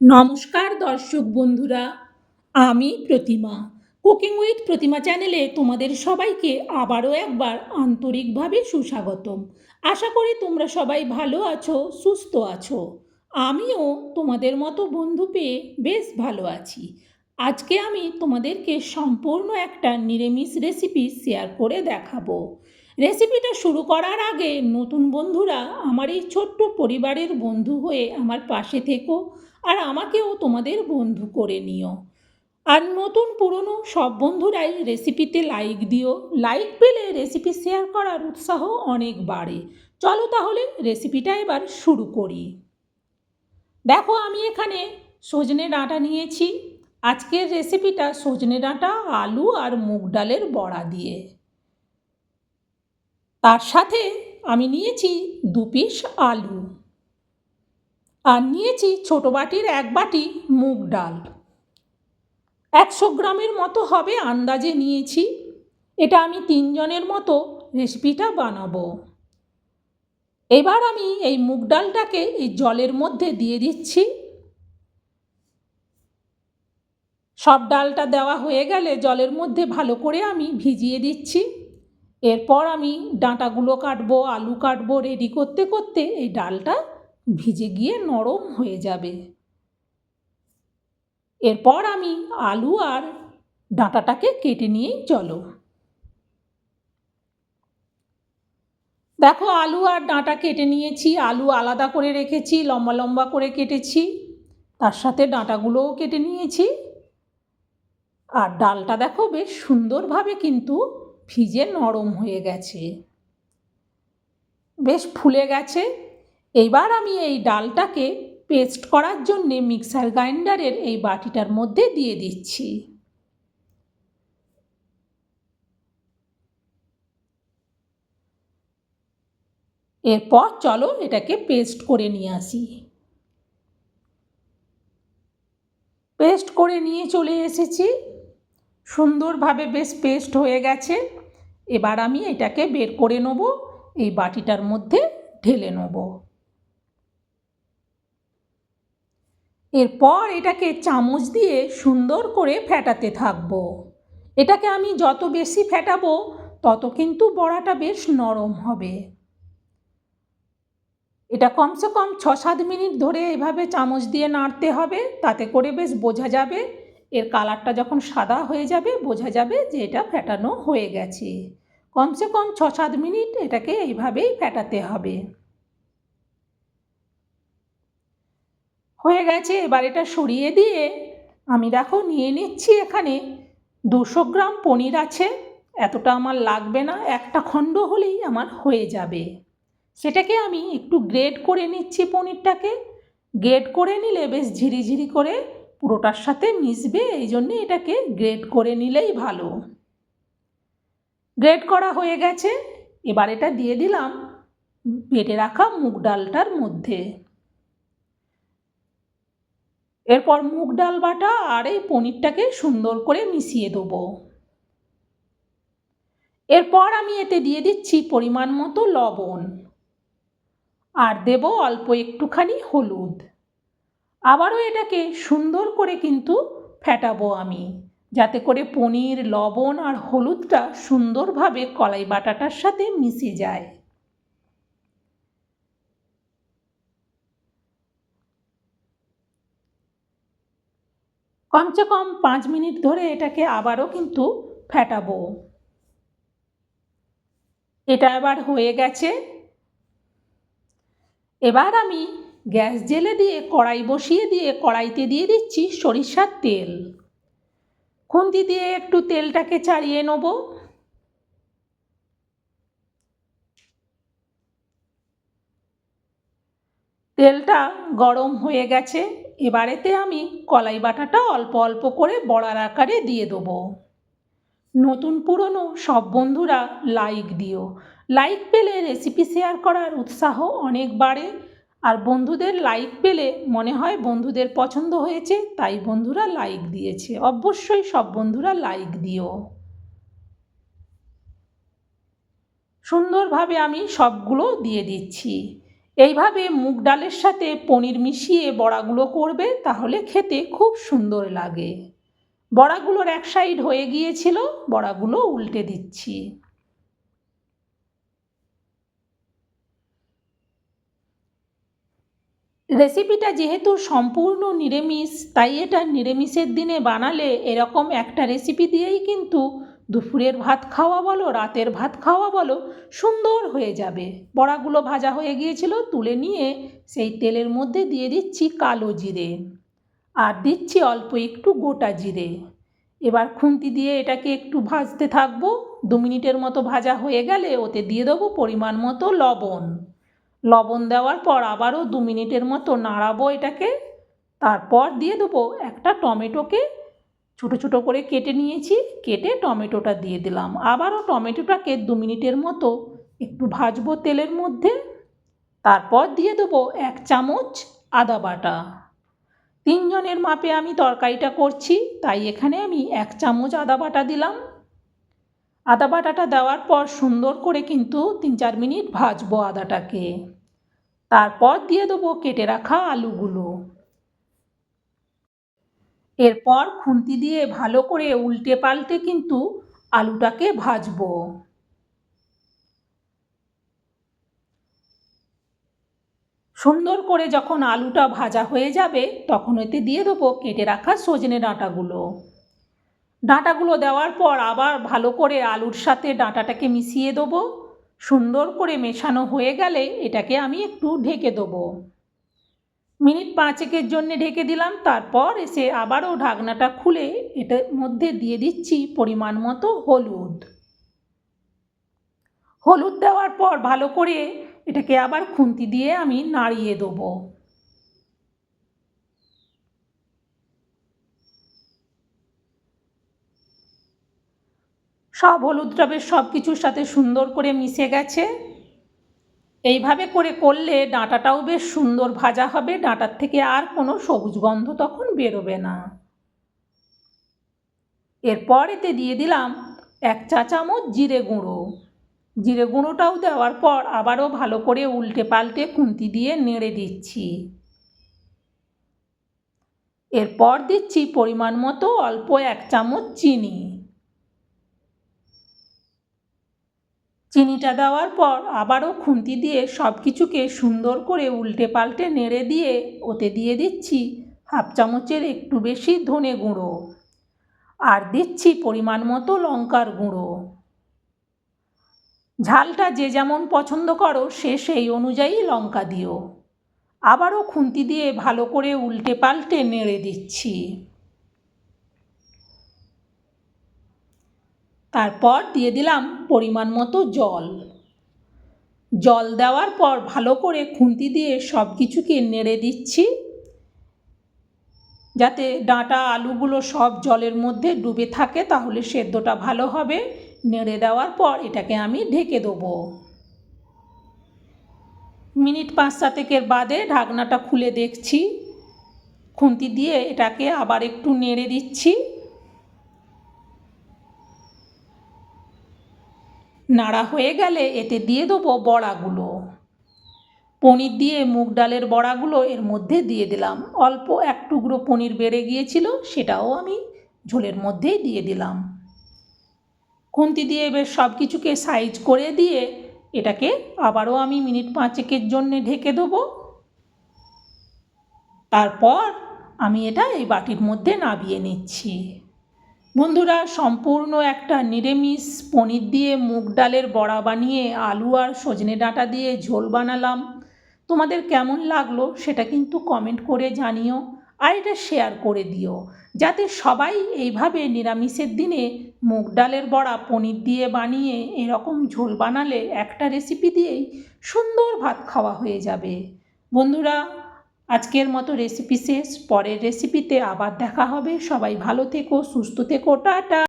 নমস্কার দর্শক বন্ধুরা, আমি প্রতিমা। কুকিং উইথ প্রতিমা চ্যানেলে তোমাদের সবাইকে আবারও একবার আন্তরিকভাবে সুস্বাগতম। আশা করি তোমরা সবাই ভালো আছো, সুস্থ আছো। আমিও তোমাদের মতো বন্ধু পেয়ে বেশ ভালো আছি। আজকে আমি তোমাদেরকে সম্পূর্ণ একটা নিরামিষ রেসিপি শেয়ার করে দেখাবো। রেসিপিটা শুরু করার আগে নতুন বন্ধুরা, আমার এই ছোট্ট পরিবারের বন্ধু হয়ে আমার পাশে থেকো। আর আমাকেও তোমাদের বন্ধু করে নিও। আর নতুন পুরনো সব বন্ধুরাই রেসিপিতে লাইক দিও। লাইক পেলে রেসিপি শেয়ার করার উৎসাহ অনেক বাড়ে। চলো তাহলে রেসিপিটা এবার শুরু করি। দেখো আমি এখানে সজনে ডাঁটা নিয়েছি। আজকের রেসিপিটা সজনে ডাঁটা, আলু আর মুগ ডালের বড়া দিয়ে। তার সাথে আমি নিয়েছি দু পিস আলু। আর নিয়েছি ছোটো বাটির এক বাটি মুগ ডাল। একশো গ্রামের মতো হবে আন্দাজে নিয়েছি। এটা আমি তিনজনের মতো রেসিপিটা বানাবো। এবার আমি এই মুগ ডালটাকে এই জলের মধ্যে দিয়ে দিচ্ছি। সব ডালটা দেওয়া হয়ে গেলে জলের মধ্যে ভালো করে আমি ভিজিয়ে দিচ্ছি। এরপর আমি ডাঁটাগুলো কাটবো, আলু কাটবো রেডি করতে করতে এই ডালটা ভিজে গিয়ে নরম হয়ে যাবে। এরপর আমি আলু আর ডাঁটাটাকে কেটে নিয়েই চলো। দেখো, আলু আর ডাঁটা কেটে নিয়েছি, আলু আলাদা করে রেখেছি, লম্বা লম্বা করে কেটেছি, তার সাথে ডাঁটাগুলোও কেটে নিয়েছি। আর ডালটা দেখো বেশ সুন্দরভাবে কিন্তু ভিজে নরম হয়ে গেছে। বেশ ফুলে গেছে এবার আমি এই ডালটাকে পেস্ট করার জন্যে মিক্সার গ্রাইন্ডারের এই বাটিটার মধ্যে দিয়ে দিচ্ছি। এরপর চলো এটাকে পেস্ট করে নিয়ে আসি। পেস্ট করে নিয়ে চলে এসেছি। সুন্দরভাবে বেশ পেস্ট হয়ে গেছে। এবার আমি এটাকে বের করে নেব, এই বাটিটার মধ্যে ঢেলে নেব। এরপর এটাকে চামচ দিয়ে সুন্দর করে ফেটাতে থাকব। এটাকে আমি যত বেশি ফেটাবো, তত কিন্তু বড়াটা বেশ নরম হবে। এটা কমসে কম ছ সাত মিনিট ধরে এভাবে চামচ দিয়ে নাড়তে হবে, তাতে করে বেশ বোঝা যাবে। এর কালারটা যখন সাদা হয়ে যাবে, বোঝা যাবে যে এটা ফেটানো হয়ে গেছে। কমসে কম ছ সাত মিনিট এটাকে এইভাবেই ফেটাতে হবে। হয়ে গেছে এবার এটা সরিয়ে দিয়ে আমি দেখো নিয়ে নিচ্ছি এখানে। দুশো গ্রাম পনির আছে, এতটা আমার লাগবে না, একটা খণ্ড হলেই আমার হয়ে যাবে। সেটাকে আমি একটু গ্রেড করে নিচ্ছি পনিরটাকে। গ্রেড করে নিলে বেশ ঝিরিঝিরি করে পুরোটার সাথে মিশবে, এই জন্যে এটাকে গ্রেড করে নিলেই ভালো। গ্রেড করা হয়ে গেছে, এবার এটা দিয়ে দিলাম বেটে রাখা মুগ ডালটার মধ্যে। এরপর মুগ ডাল বাটা আর এই পনিরটাকে সুন্দর করে মিশিয়ে দেবো। এরপর আমি এতে দিয়ে দিচ্ছি পরিমাণ মতো লবণ। আর দেব অল্প একটুখানি হলুদ। আবারও এটাকে সুন্দর করে কিন্তু ফেটাবো আমি, যাতে করে পনির, লবণ আর হলুদটা সুন্দরভাবে কলাই বাটাটার সাথে মিশে যায়। কমসে কম পাঁচ মিনিট ধরে এটাকে আবারও কিন্তু ফেটাবো। এটা এবার হয়ে গেছে। এবার আমি গ্যাস জেলে দিয়ে, কড়াই বসিয়ে দিয়ে, কড়াইতে দিয়ে দিচ্ছি সরিষার তেল। খুন্তি দিয়ে একটু তেলটাকে চাড়িয়ে নেব। তেলটা গরম হয়ে গেছে। এবারেতে আমি কলাই বাটাটা অল্প অল্প করে বড়ার আকারে দিয়ে দেবো। নতুন পুরনো সব বন্ধুরা লাইক দিও। লাইক পেলে রেসিপি শেয়ার করার উৎসাহ অনেক বাড়ে। আর বন্ধুদের লাইক পেলে মনে হয় বন্ধুদের পছন্দ হয়েছে, তাই বন্ধুরা লাইক দিয়েছে। অবশ্যই সব বন্ধুরা লাইক দিও। সুন্দরভাবে আমি সবগুলো দিয়ে দিচ্ছি। এইভাবে মুগ ডালের সাথে পনির মিশিয়ে বড়াগুলো করবে, তাহলে খেতে খুব সুন্দর লাগে। বড়াগুলোর এক সাইড হয়ে গিয়েছিল, বড়াগুলো উল্টে দিচ্ছি। রেসিপিটা যেহেতু সম্পূর্ণ নিরামিষ, তাই এটা নিরামিষের দিনে বানালে এরকম একটা রেসিপি দিয়েই কিন্তু দুপুরের ভাত খাওয়া বলো, রাতের ভাত খাওয়া বলো, সুন্দর হয়ে যাবে। বড়াগুলো ভাজা হয়ে গিয়েছিল, তুলে নিয়ে সেই তেলের মধ্যে দিয়ে দিচ্ছি কালো জিরে। আর দিচ্ছি অল্প একটু গোটা জিরে। এবার খুন্তি দিয়ে এটাকে একটু ভাজতে থাকব। দু মিনিটের মতো ভাজা হয়ে গেলে ওতে দিয়ে দেবো পরিমাণ মতো লবণ। লবণ দেওয়ার পর আবারও দু মিনিটের মতো নাড়াবো এটাকে। তারপর দিয়ে দেবো একটা টমেটোকে ছোটো ছোটো করে কেটে নিয়েছি, কেটে টমেটোটা দিয়ে দিলাম। আবারও টমেটোটাকে দু মিনিটের মতো একটু ভাজবো তেলের মধ্যে। তারপর দিয়ে দেবো এক চামচ আদা বাটা। তিনজনের মাপে আমি তরকারিটা করছি, তাই এখানে আমি এক চামচ আদা বাটা দিলাম। আদা বাটাটা দেওয়ার পর সুন্দর করে কিন্তু তিন চার মিনিট ভাজবো আদাটাকে। তারপর দিয়ে দেবো কেটে রাখা আলুগুলো। এরপর খুন্তি দিয়ে ভালো করে উল্টে পাল্টে কিন্তু আলুটাকে ভাজবো। সুন্দর করে যখন আলুটা ভাজা হয়ে যাবে, তখন এতে দিয়ে দেবো কেটে রাখা সজনে ডাঁটাগুলো। ডাঁটাগুলো দেওয়ার পর আবার ভালো করে আলুর সাথে ডাঁটাটাকে মিশিয়ে দেবো। সুন্দর করে মেশানো হয়ে গেলে এটাকে আমি একটু ঢেকে দেবো। মিনিট পাঁচেকের জন্য ঢেকে দিলাম, তারপর এসে আবারও ঢাকনাটা খুলে এটার মধ্যে দিয়ে দিচ্ছি পরিমাণ মতো হলুদ। হলুদ দেওয়ার পর ভালো করে এটাকে আবার খুন্তি দিয়ে আমি নাড়িয়ে দেবো। সব হলুদটা বেশ সব কিছুর সাথে সুন্দর করে মিশে গেছে। এইভাবে করে করলে ডাঁটাটাও বেশ সুন্দর ভাজা হবে, ডাঁটার থেকে আর কোনো সবুজ গন্ধ তখন বেরোবে না। এরপর এতে দিয়ে দিলাম এক চা চামচ জিরে গুঁড়ো। জিরে গুঁড়োটাও দেওয়ার পর আবারও ভালো করে উল্টে পাল্টে খুন্তি দিয়ে নেড়ে দিচ্ছি। এরপর দিচ্ছি পরিমাণ মতো অল্প এক চামচ চিনি। চিনিটা দেওয়ার পর আবারও খুন্তি দিয়ে সব কিছুকে সুন্দর করে উল্টে পাল্টে নেড়ে দিয়ে ওতে দিয়ে দিচ্ছি হাফ চামচের একটু বেশি ধনে গুঁড়ো। আর দিচ্ছি পরিমাণ মতো লঙ্কার গুঁড়ো। ঝালটা যে যেমন পছন্দ করো, সে সেই অনুযায়ী লঙ্কা দিও। আবারও খুন্তি দিয়ে ভালো করে উল্টে পাল্টে নেড়ে দিচ্ছি। তারপর দিয়ে দিলাম পরিমাণ মতো জল। জল দেওয়ার পর ভালো করে খুন্তি দিয়ে সব কিছুকে নেড়ে দিচ্ছি। যাতে ডাঁটা আলুগুলো সব জলের মধ্যে ডুবে থাকে, তাহলে সেদ্ধটা ভালো হবে। নেড়ে দেওয়ার পর এটাকে আমি ঢেকে দেবো। মিনিট পাঁচ সাতেকের বাদে ঢাকনাটা খুলে দেখছি। খুন্তি দিয়ে এটাকে আবার একটু নেড়ে দিচ্ছি। নাড়া হয়ে গেলে এতে দিয়ে দেবো বড়াগুলো। পনির দিয়ে মুগ ডালের বড়াগুলো এর মধ্যে দিয়ে দিলাম। অল্প এক টুকরো পনির বেড়ে গিয়েছিল, সেটাও আমি ঝোলের মধ্যেই দিয়ে দিলাম। খুন্তি দিয়ে বেশ সব কিছুকে সাইজ করে দিয়ে এটাকে আবারও আমি মিনিট পাঁচেকের জন্যে ঢেকে দেবো। তারপর আমি এটা এই বাটির মধ্যে নাবিয়ে নিচ্ছি। বন্ধুরা, সম্পূর্ণ একটা নিরামিষ পনির দিয়ে মুগ ডালের বড়া বানিয়ে আলু আর সজনে ডাঁটা দিয়ে ঝোল বানালাম। তোমাদের কেমন লাগল সেটা কিন্তু কমেন্ট করে জানিও আর এটা শেয়ার করে দিও, যাতে সবাই এইভাবে নিরামিষের দিনে মুগ ডালের বড়া পনির দিয়ে বানিয়ে এরকম ঝোল বানালে একটা রেসিপি দিয়েই সুন্দর ভাত খাওয়া হয়ে যাবে। বন্ধুরা আজকের মতো রেসিপি শেষ। পরের রেসিপিতে আবার দেখা হবে। সবাই ভালো থেকো, সুস্থ থেকো, টাটা।